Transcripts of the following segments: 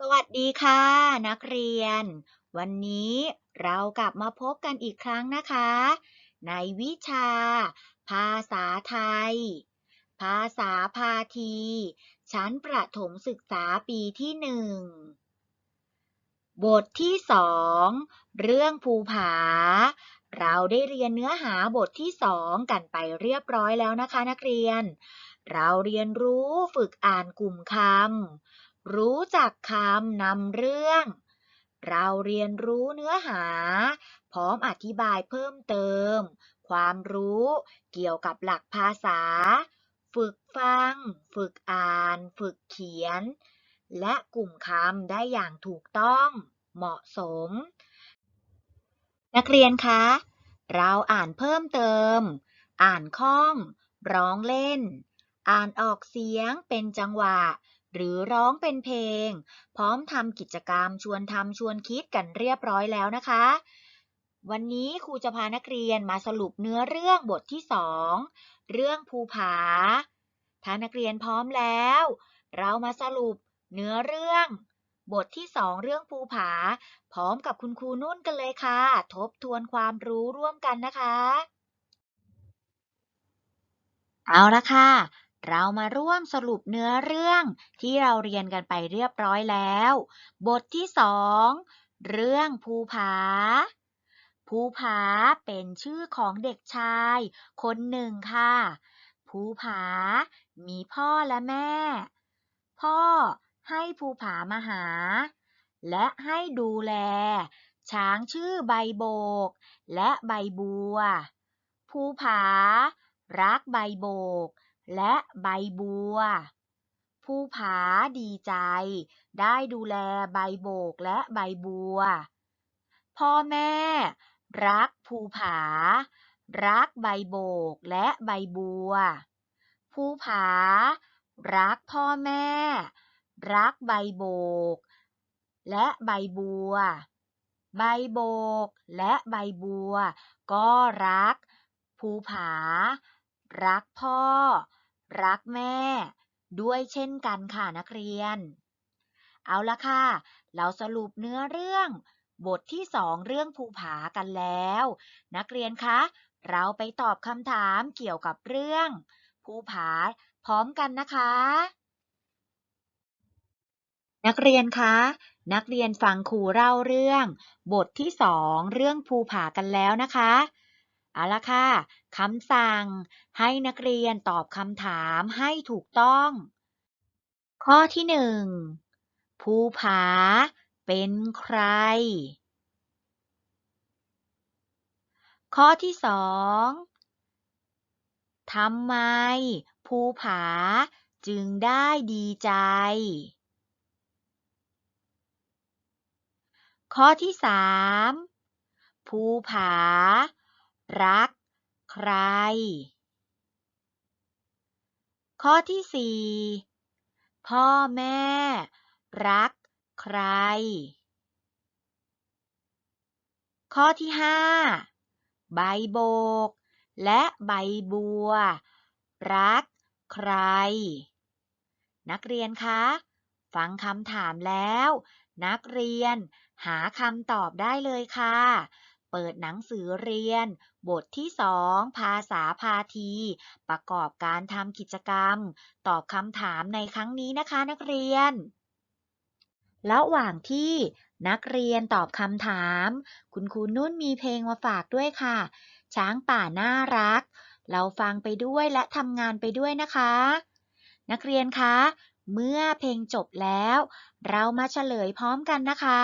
สวัสดีค่ะ นักเรียน วันนี้เรากลับมาพบกันอีกครั้งนะคะ ในวิชา ภาษาไทย ภาษาพาที ชั้นประถมศึกษาปีที่หนึ่งบทที่สองเรื่องภูผา เราได้เรียนเนื้อหาบทที่สองกันไปเรียบร้อยแล้วนะคะ นักเรียน เราเรียนรู้ฝึกอ่านกลุ่มคำ รู้จักคำนำเรื่อง เราเรียนรู้เนื้อหา พร้อมอธิบายเพิ่มเติม ความรู้เกี่ยวกับหลักภาษา ฝึกฟัง ฝึกอ่าน ฝึกเขียน และกลุ่มคำได้อย่างถูกต้อง เหมาะสม นักเรียนคะ เราอ่านเพิ่มเติม อ่านคล่อง ร้องเล่น อ่านออกเสียงเป็นจังหวะ หรือร้องเป็นเพลง พร้อมทำกิจกรรมชวนทำชวนคิดกันเรียบร้อยแล้วนะคะ วันนี้ครูจะพานักเรียนมาสรุปเนื้อเรื่องบทที่สองเรื่องภูผา ถ้านักเรียนพร้อมแล้ว เรามาสรุปเนื้อเรื่อง บทที่สองเรื่องภูผา พร้อมกับคุณครูนุ่นกันเลยค่ะ ทบทวนความรู้ร่วมกันนะคะ เอาละค่ะ เรามาร่วมสรุปเนื้อเรื่องที่เราเรียนกันไปเรียบร้อยแล้ว บทที่สองเรื่องภูผา ภูผาเป็นชื่อของเด็กชาย คนหนึ่งค่ะ ภูผา มีพ่อและแม่ พ่อให้ภูผามาหา และให้ดูแล ช้างชื่อใบโบก และใบบัว ภูผา รักใบโบก และใบบัว ภูผาดีใจ ได้ดูแลใบโบกและใบบัว พ่อแม่ รักภูผา รักใบโบกและใบบัว ภูผา รักพ่อแม่ รักใบโบก และใบบัว ใบโบกและใบบัว ก็รักภูผา รักพ่อ รักแม่ ด้วยเช่นกันค่ะนักเรียน เอาละค่ะ เราสรุปเนื้อเรื่อง บทที่สองเรื่องภูผากันแล้ว นักเรียนคะ เราไปตอบคำถามเกี่ยวกับเรื่องภูผาพร้อมกันนะคะ นักเรียนคะ นักเรียนฟังครูเล่าเรื่อง บทที่สองเรื่องภูผากันแล้วนะคะ เอาละค่ะคำสั่ง ให้นักเรียนตอบคำถามให้ถูกต้อง ข้อที่หนึ่งภูผาเป็นใคร ข้อที่สองทำไมภูผาจึงได้ดีใจ ข้อที่สามภูผา รัก ใคร ข้อที่สี่พ่อแม่ รัก ใคร ข้อที่ห้าใบโบก และใบบัว รัก ใคร นักเรียนคะ ฟังคำถามแล้ว นักเรียนหาคำตอบได้เลยค่ะ เปิดหนังสือเรียน บทที่สองภาษาพาที ประกอบการทำกิจกรรม ตอบคำถามในครั้งนี้นะคะนักเรียน ระหว่างที่นักเรียนตอบคำถาม คุณครูนุ่นมีเพลงมาฝากด้วยค่ะ ช้างป่าน่ารัก เราฟังไปด้วยและทำงานไปด้วยนะคะ นักเรียนคะ เมื่อเพลงจบแล้ว เรามาเฉลยพร้อมกันนะคะ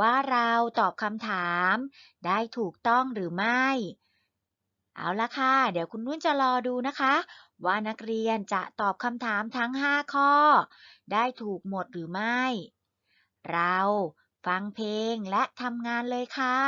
ว่าเราตอบคำถาม ได้ถูกต้องหรือไม่ เอาละค่ะ เดี๋ยวคุณนุ่นจะรอดูนะคะ ว่านักเรียนจะตอบคำถามทั้ง 5 ข้อ ได้ถูกหมดหรือไม่ เราฟังเพลงและทำงานเลยค่ะ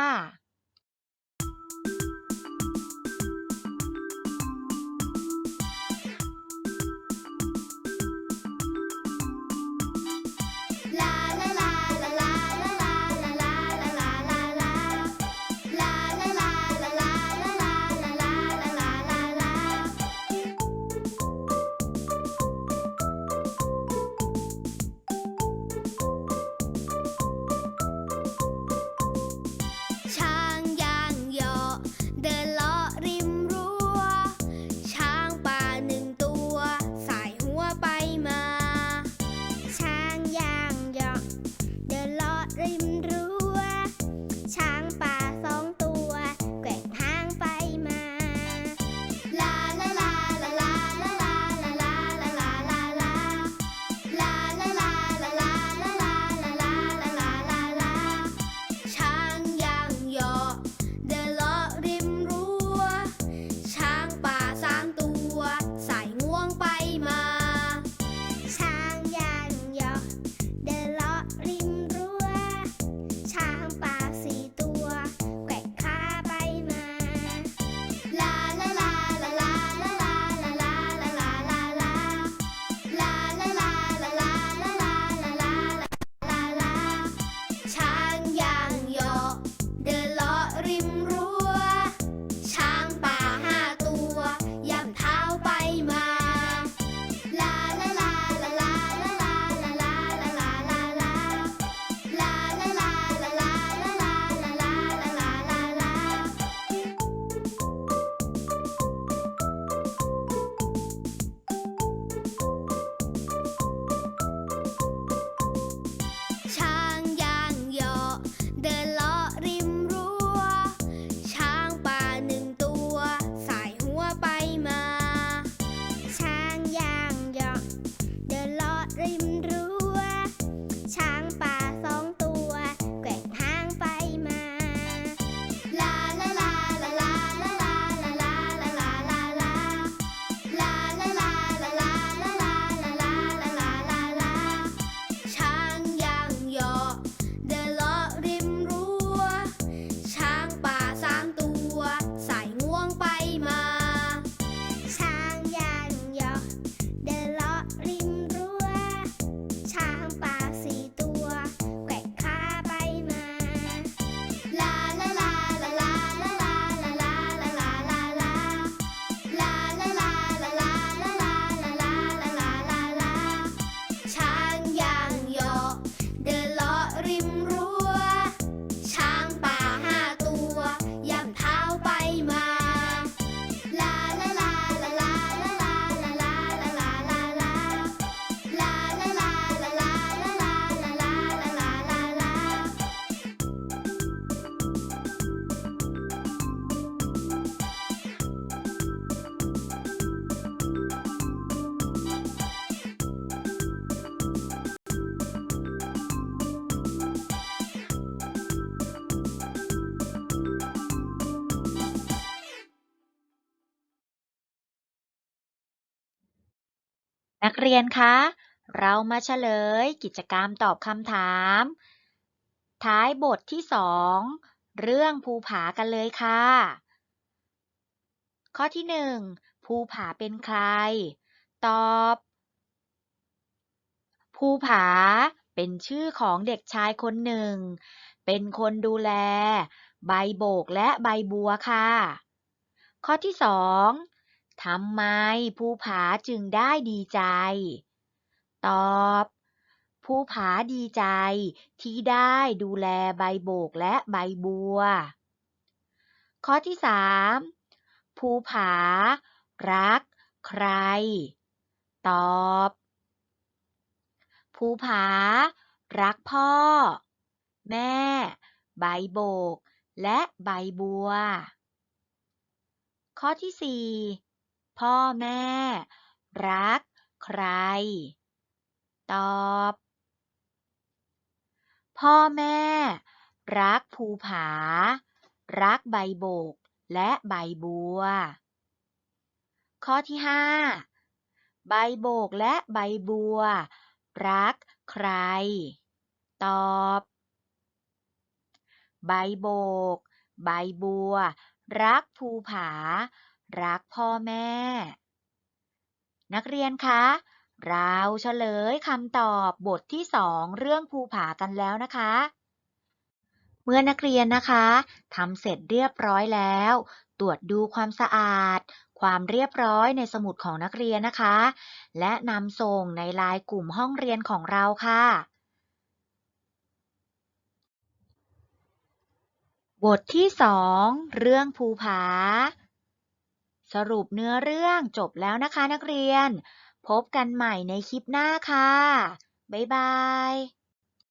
นักเรียนคะ เรามาเฉลยกิจกรรมตอบคำถาม ท้ายบทที่สองเรื่องภูผากันเลยค่ะ ข้อที่หนึ่งภูผาเป็นใคร ตอบ ภูผาเป็นชื่อของเด็กชายคนหนึ่ง เป็นคนดูแล ใบโบกและใบบัวค่ะ ข้อที่สอง ทำไมภูผาจึงได้ดีใจ ตอบภูผาดีใจที่ได้ดูแลใบโบกและใบบัว ข้อที่สามภูผา รัก ใคร ตอบภูผา รักพ่อ แม่ ใบโบก และใบบัว ข้อที่สี่ พ่อแม่ รัก ใคร ตอบ พ่อแม่ รักภูผา รักใบโบก และใบบัว ข้อที่ห้าใบโบกและใบบัว รัก ใคร ตอบ ใบโบก ใบบัว รักภูผา รักพ่อแม่ นักเรียนคะ เราเฉลยคำตอบบทที่สองเรื่องภูผากันแล้วนะคะ เมื่อนักเรียนนะคะทำเสร็จเรียบร้อยแล้ว ตรวจดูความสะอาด ความเรียบร้อยในสมุดของนักเรียนนะคะ และนำส่งในไลน์กลุ่มห้องเรียนของเราค่ะบทที่สองเรื่องภูผา สรุปเนื้อเรื่องจบแล้วนะคะนักเรียน พบกันใหม่ในคลิปหน้าค่ะ บ๊ายบาย